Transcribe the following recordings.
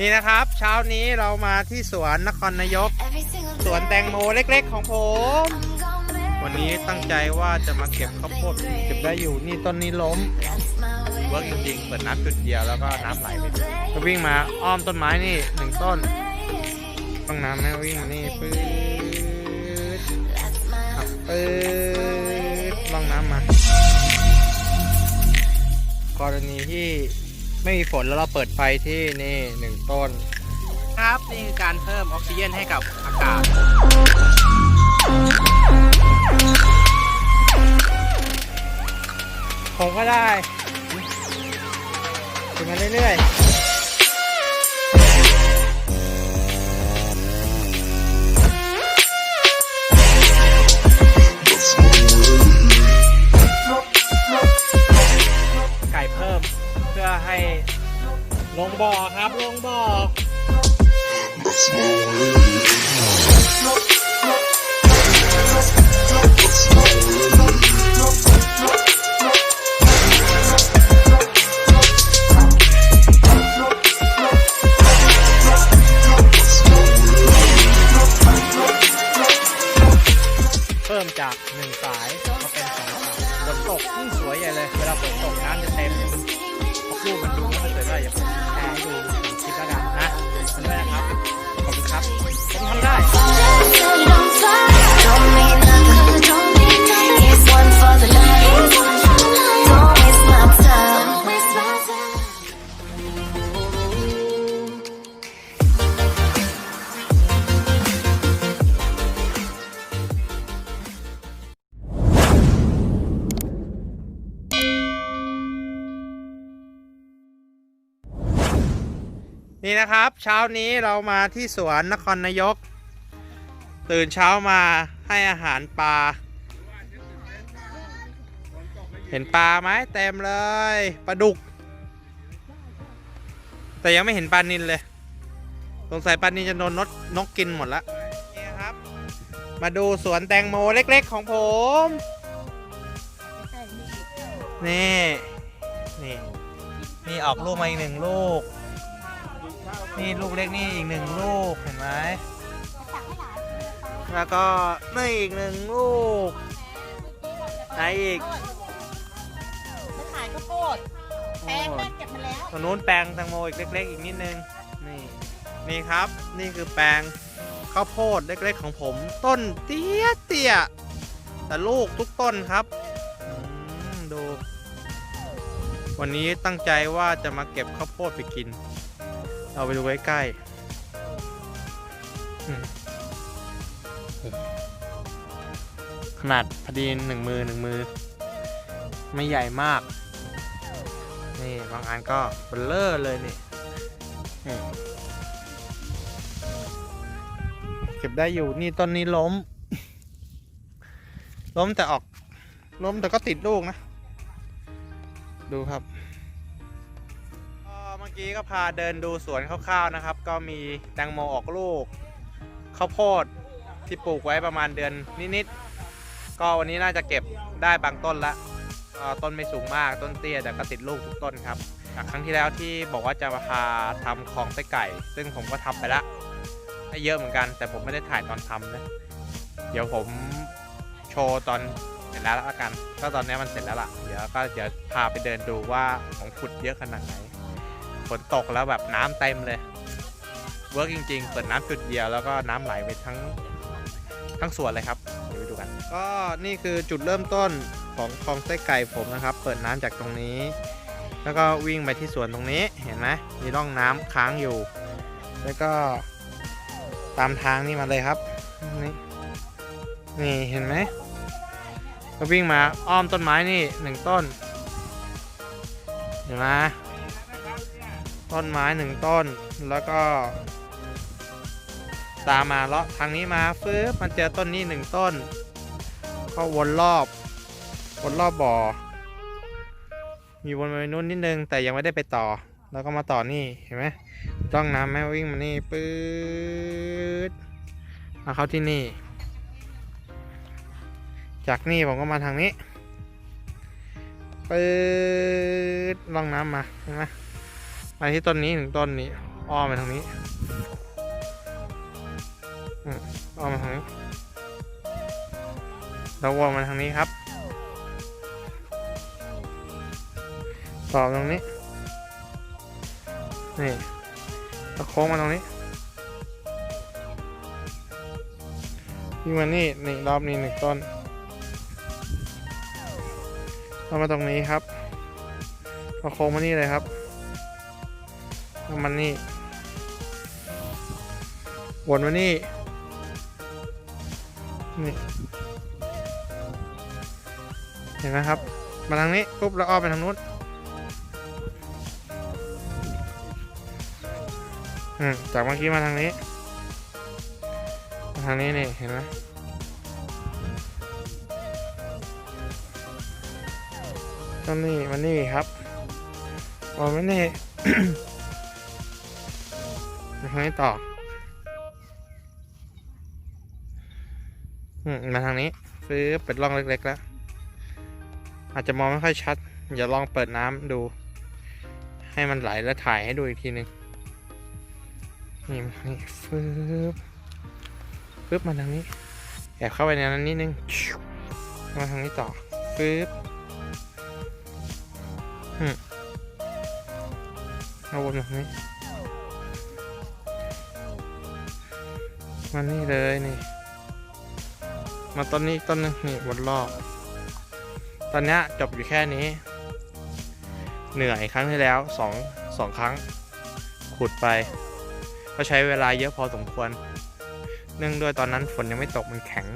นี่นะครับ เช้านี้เรามาที่สวนนครนายก สวนแตงโมเล็กๆ ของผม วันนี้ตั้งใจว่าจะมาเก็บข้าวโพดเก็บได้อยู่นี่ต้นนี้ล้มเวิร์กจริงๆเปิดน้ำจุดเดียวแล้วก็น้ำไหลไปก็วิ่งมาอ้อมต้นไม้นี่หนึ่งต้นต้องน้ำนะวิ่งมานี่ปื๊ดอะปื๊ดล่องน้ำมากรณีที่ ไม่มีฝนแล้วเราเปิดไฟที่นี่หนึ่งต้น ครับนี่คือการเพิ่มออกซิเจนให้กับอากาศ ผมก็ได้ถึงกันเรื่อยๆ บ่อครับ ลงบ่อเพิ่มจากหนึ่งสายมาเป็นสองสายฝนตกยิ่งสวยใหญ่เลย เวลาฝนตกน้ำจะเต็มรูปมันดู นะมันด้วยนะครับ ขอบคุณครับ ผมทำได้ นี่นะครับ เช้านี้เรามาที่สวนนครนายก ตื่นเช้ามาให้อาหารปลา เห็นปลาไหมเต็มเลยปลาดุก แต่ยังไม่เห็นปลานินเลยสงสัยปลานินจะโดนนกนกกินหมดละนี่ครับ มาดูสวนแตงโมเล็กๆของผม นี่ นี่ นี่ออกลูกมาอีกหนึ่งลูก นี่ลูกเล็กนี่อีกหนึ่งลูกเห็นไหมแล้วก็นี่อีกหนึ่งลูกไหนอีกมาขายข้าวโพดแพงมากเก็บมาแล้วตรงนู้นแปลงแตงโมอีกเล็ก ๆ อีกนิดนึงนี่นี่ครับนี่คือแปลงข้าวโพดเล็กๆของผม ต้นเตี้ยเตี้ยๆแต่ลูกทุกต้นครับอืมดู วันนี้ตั้งใจว่าจะมาเก็บข้าวโพดไปกิน เราไปดูใกล้ๆอืมขนาดพอดีหนึ่งมือหนึ่งมือ ไม่ใหญ่มาก นี่บางอันก็เบลเลอร์เลยนี่นี่เก็บได้อยู่นี่ต้นนี้ล้ม ล้มแต่ออก ล้มแต่ก็ติดลูกนะ ดูครับก็เมื่ อกี้ก็พาเดินดูสวนคร่าวๆนะครับ ก็มีแตงโมออกลูกข้าวโพดที่ปลูกไว้ประมาณเดือนนิดๆก็วันนี้น่าจะเก็บได้บางต้นละต้นไม่สูงมากต้นเตี้ยแต่ก็ติดลูกทุกต้นครับจากครั้งที่แล้วที่บอกว่าจะมาพาทำคลองไส้ไก่ ซึ่งผมก็ทำไปละให้เยอะเหมือนกัน แต่ผมไม่ได้ถ่ายตอนทำนะเดี๋ยวผมโชว์ตอนเสร็จแล้วละกัน ก็ตอนนี้มันเสร็จแล้วล่ะ เดี๋ยวก็เดี๋ยวพาไปเดินดูว่าของขุดเยอะขนาดไหน ฝนตกแล้วแบบน้ำเต็มเลยเวิร์กจริง ๆ เปิดน้ำจุดเดียวแล้วก็น้ำไหลไปทั้งทั้งสวนเลยครับเดี๋ยวไปดูกัน ก็นี่คือจุดเริ่มต้นของคลองไส้ไก่ผมนะครับ เปิดน้ำจากตรงนี้ แล้วก็วิ่งไปที่สวนตรงนี้เห็นไหมมีร่องน้ำค้างอยู่ แล้วก็ตามทางนี่มาเลยครับนี่นี่เห็นไหมก็วิ่งมาอ้อมต้นไม้นี่หนึ่งต้น เห็นไหม ต้นไม้หนึ่งต้นแล้วก็ ตามมาเลาะทางนี้มาฟื้บมันเจอต้นนี้หนึ่งต้น ก็วนรอบ วนรอบบ่อ มีวนไปนู้นนิดนึง แต่ยังไม่ได้ไปต่อ แล้วก็มาต่อนี่เห็นไหมจ้องน้ำแม่วิ่งมานี่ปื๊ดมาเข้าที่นี่ จากนี่ผมก็มาทางนี้ปื๊ดล่องน้ำมาเห็นไหม มาที่ต้นนี้ถึงต้นนี้ อ้อมไปทางนี้อ้อมมาทางนี้แล้ววนมาทางนี้ครับ ต่อตรงนี้ นี่แล้วโค้งมาตรงนี้ยิ่งมานี่นี่รอบนี้หนึ่งต้นแล้วมาตรงนี้ครับเอาโค้งมานี่เลยครับ มันนี่วนมานี่ นี่ เห็นไหมครับ มาทางนี้ปุ๊บแล้วอ้อมไปทางนู้น อืม จากเมื่อกี้มาทางนี้ มาทางนี้นี่เห็นไหมตรงนี้มานี่ครับออกมานี่ มาทางนี้ต่ออืมาทางนี้ฟื้นเป็นร่องเล็ก ๆ แล้ว อาจจะมองไม่ค่อยชัดอย่าลองเปิดน้ำดู ให้มันไหลแล้วถ่ายให้ดูอีกทีหนึ่งนี่มาทางนี้ฟึบฟึบมาทางนี้แอบเข้าไปในนั้นนิดนึงมาทางนี้ต่อฟึบอืมเอาวนมาทางนี้ มานี่เลยนี่ มาต้นนี้ต้นหนึงนี่วนรอบ ตอนนี้จบอยู่แค่นี้ เหนื่อยครั้งที่แล้วสองสองครั้ง ขุดไป ก็ใช้เวลาเยอะพอสมควร เนื่องด้วยตอนนั้นฝนยังไม่ตกมันแข็ง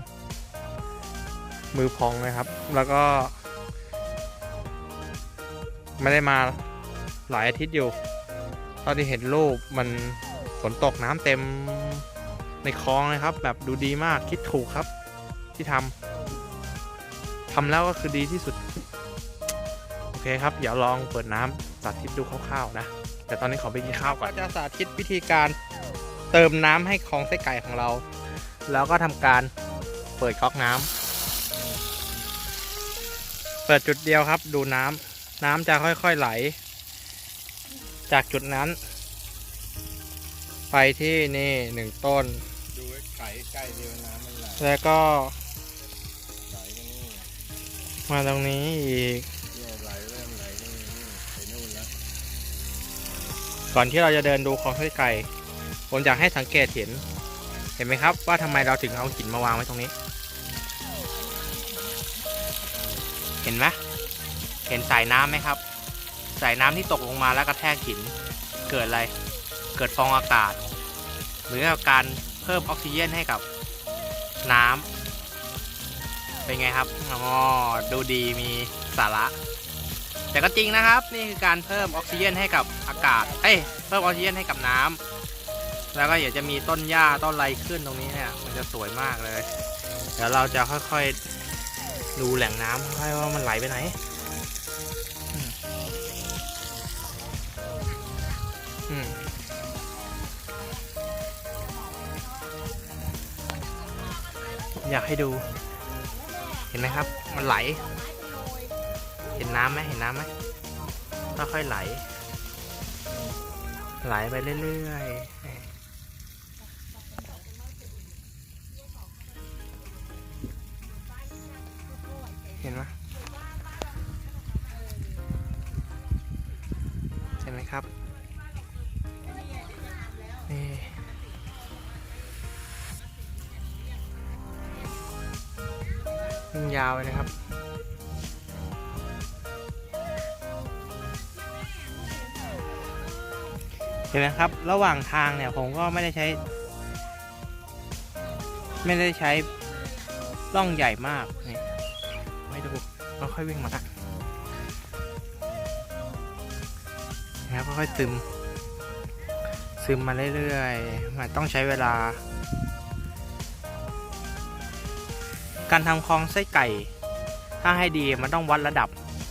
มือพองเลยครับ แล้วก็ ไม่ได้มาหลายอาทิตย์อยู่ตอนที่เห็นรูปมันฝนตกน้ำเต็ม ในคลองเลยครับ แบบดูดีมากคิดถูกครับ ที่ทำทำแล้วก็คือดีที่สุด โอเคครับ เดี๋ยวลองเปิดน้ำสาธิตดูคร่าวๆนะ แต่ตอนนี้ขอไปกินข้าวก่อนก็จะสาธิตวิธีการเติมน้ำให้คลองไส้ไก่ของเรา แล้วก็ทำการเปิดก๊อกน้ำเปิดจุดเดียวครับ ดูน้ำน้ำจะค่อยๆไหล จากจุดนั้น ไปที่นี่หนึ่งต้น ไก่ใกล้เดียวน้ำมันไหลแล้วก็ไหลกันนี่มาตรงนี้อีกเนี่ยไหลเริ่มไหลนี่นี่ไปนู่นแล้วก่อนที่เราจะเดินดูคลองไส้ไก่ผมอยากให้สังเกตเห็น เห็นไหมครับ ว่าทำไมเราถึงเอาหินมาวางไว้ตรงนี้ เห็นไหมเห็นสายน้ำไหมครับ สายน้ำที่ตกลงมาแล้วกระแทกหิน เกิดอะไร เกิดฟองอากาศ หรือการเพิ่มออกซิเจนให้กับน้ำเป็นไงครับอ๋อดูดีมีสาระ แต่ก็จริงนะครับ นี่คือการเพิ่มออกซิเจนให้กับอากาศ เอ้ยเพิ่มออกซิเจนให้กับน้ำแล้วก็เดี๋ยวจะมีต้นหญ้าต้นไรขึ้นตรงนี้เนี่ยมันจะสวยมากเลย เดี๋ยวเราจะค่อยๆดูแหล่งน้ำค่อยว่ามันไหลไปไหนอืม อยากให้ดู เห็นไหมครับ มันไหล เห็นน้ำไหมเห็นน้ำไหมค่อยๆไหล ไหลไปเรื่อยๆ ยิ่งยาวเลยนะครับ เห็นไหมครับ ระหว่างทางเนี่ยผมก็ไม่ได้ใช้ ไม่ได้ใช้ร่องใหญ่มากนี่ไม่ดูก็ค่อยวิ่งมาแล้วก็ค่อยซึม ซึมมาเรื่อยๆมันต้องใช้เวลา การทำคลองไส้ไก่ ถ้าให้ดีมันต้องวัดระดับ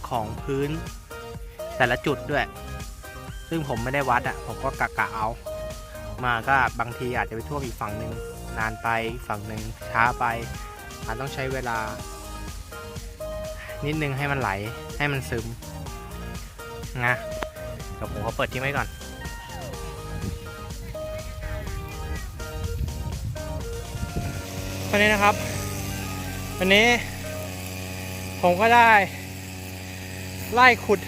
ของพื้น แต่ละจุดด้วย ซึ่งผมไม่ได้วัดอะ ผมก็กะกะเอา มาก็บางทีอาจจะไปท่วมอีกฝั่งหนึ่งนานไปฝั่งหนึ่งช้าไปอาจต้องใช้เวลา นิดนึงให้มันไหลให้มันซึมนะเดี๋ยวผมขอเปิดทิ้งไว้ก่อนตอนนี้นะครับ วันนี้ ผมก็ได้ ไล่ขุด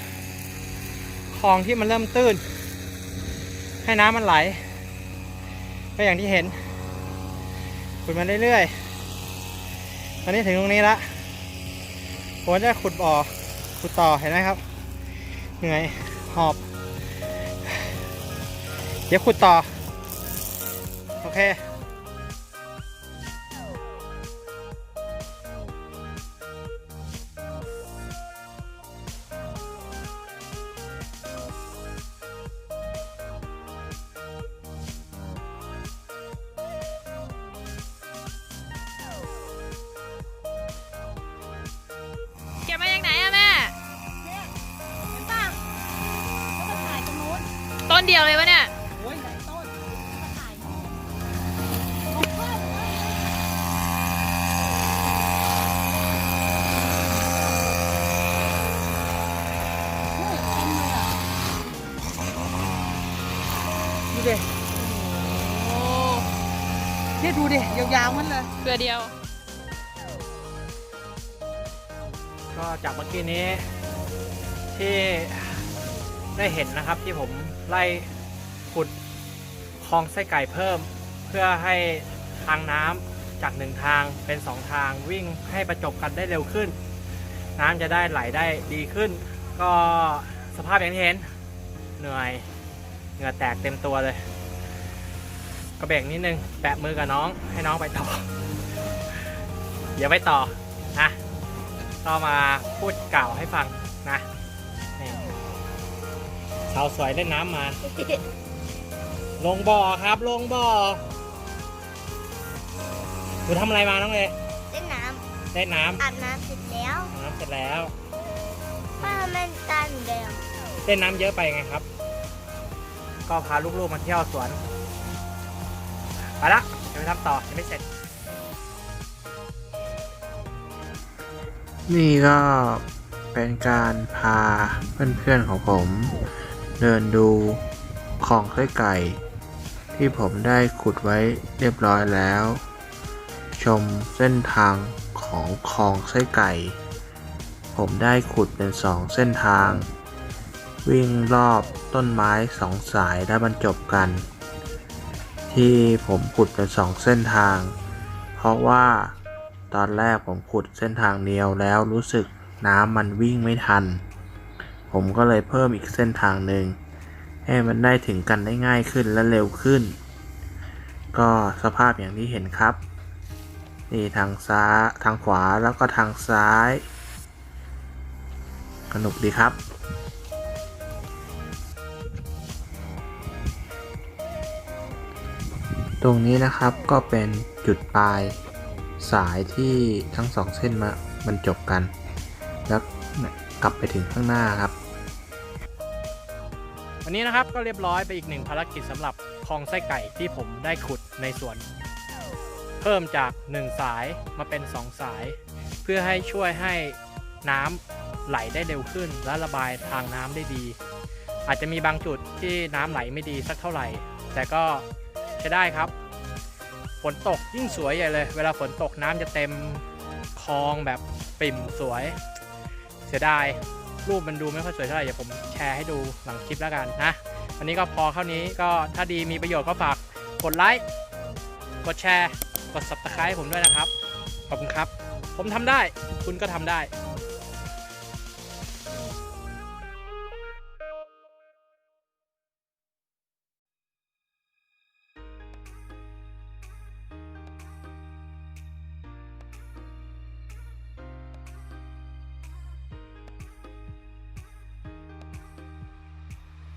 คลองที่มันเริ่มตื้น ให้น้ำมันไหล ก็อย่างที่เห็น ขุดมาเรื่อยๆตอนนี้ถึงตรงนี้ละผมจะขุดบ่อขุดต่อเห็นไหมครับ เหนื่อยหอบ เดี๋ยวขุดต่อ โอเค นเดียวเลยวะเนี่ยโอ้ยหลายต้นมาถ่ายนู้นลงเพิ่มเลยนี่เต็มเลยอะดูดิโอ้เนี่ยดูดิ ยาวๆมันเลย เกลือเดียว ก็จากเมื่อกี้นี้ที่ได้เห็นนะครับที่ผม ไล่ขุดคลองไส้ไก่เพิ่ม เพื่อให้ทางน้ำจากหนึ่งทางเป็นสองทางวิ่งให้ประจบกันได้เร็วขึ้น น้ำจะได้ไหลได้ดีขึ้น ก็สภาพอย่างที่เห็นเหนื่อยเหงื่อแตกเต็มตัวเลย ก็แบ่งนิดนึงแปะมือกับน้องให้น้องไปต่ออย่าไปต่อนะก็มาพูดกล่าวให้ฟังนะ สาวสวยเล่นน้ำมา ลงบ่อครับ ลงบ่อหนูทำอะไรมาน้องเอเล่นน้เล่นน้ำอาบน้ำเสร็จแล้วำอาบน้ำเสร็จแล้วป้ามันตันเดียวเล่นน้ำเยอะไปไงครับ ก็พาลูกๆมาเที่ยวสวนไปละเดี๋ยวไปทำต่อยังไม่เสร็จ นี่ก็เป็นการพาเพื่อนๆของผม เดินดูคลองไส้ไก่ ที่ผมได้ขุดไว้เรียบร้อยแล้ว ชมเส้นทางของคลองไส้ไก่ ผมได้ขุดเป็นสองเส้นทาง วิ่งรอบต้นไม้สองสายและบรรจบกัน ที่ผมขุดเป็นสองเส้นทาง เพราะว่าตอนแรกผมขุดเส้นทางเดียวแล้วรู้สึกน้ำมันวิ่งไม่ทัน ผมก็เลยเพิ่มอีกเส้นทางหนึ่งให้มันได้ถึงกันได้ง่ายขึ้นและเร็วขึ้น ก็สภาพอย่างที่เห็นครับนี่ทางซ้ายทางขวาแล้วก็ทางซ้าย สนุกดีครับ ตรงนี้นะครับก็เป็นจุดปลายสายที่ทั้งสองเส้นมาบรรจบกัน แล้วกลับไปถึงข้างหน้าครับ วันนี้นะครับก็เรียบร้อยไปอีกหนึ่งภารกิจสำหรับคลองไส้ไก่ที่ผมได้ขุดในสวน เพิ่มจาก 1 สายมาเป็น 2 สาย เพื่อให้ช่วยให้น้ำไหลได้เร็วขึ้น และระบายทางน้ำได้ดี อาจจะมีบางจุดที่น้ำไหลไม่ดีสักเท่าไหร่ แต่ก็ใช้ได้ครับ ฝนตกยิ่งสวยใหญ่เลย เวลาฝนตกน้ำจะเต็มคลองแบบปิ่มสวย เสียดาย รูปมันดูไม่ค่อยสวยเท่าไหร่เดี๋ยวผมแชร์ให้ดูหลังคลิปแล้วกันนะวันนี้ก็พอเท่านี้ก็ถ้าดีมีประโยชน์ก็ฝากกดไลค์กดแชร์ กด subscribe ผมด้วยนะครับ ขอบคุณครับ ผมทำได้ คุณก็ทำได้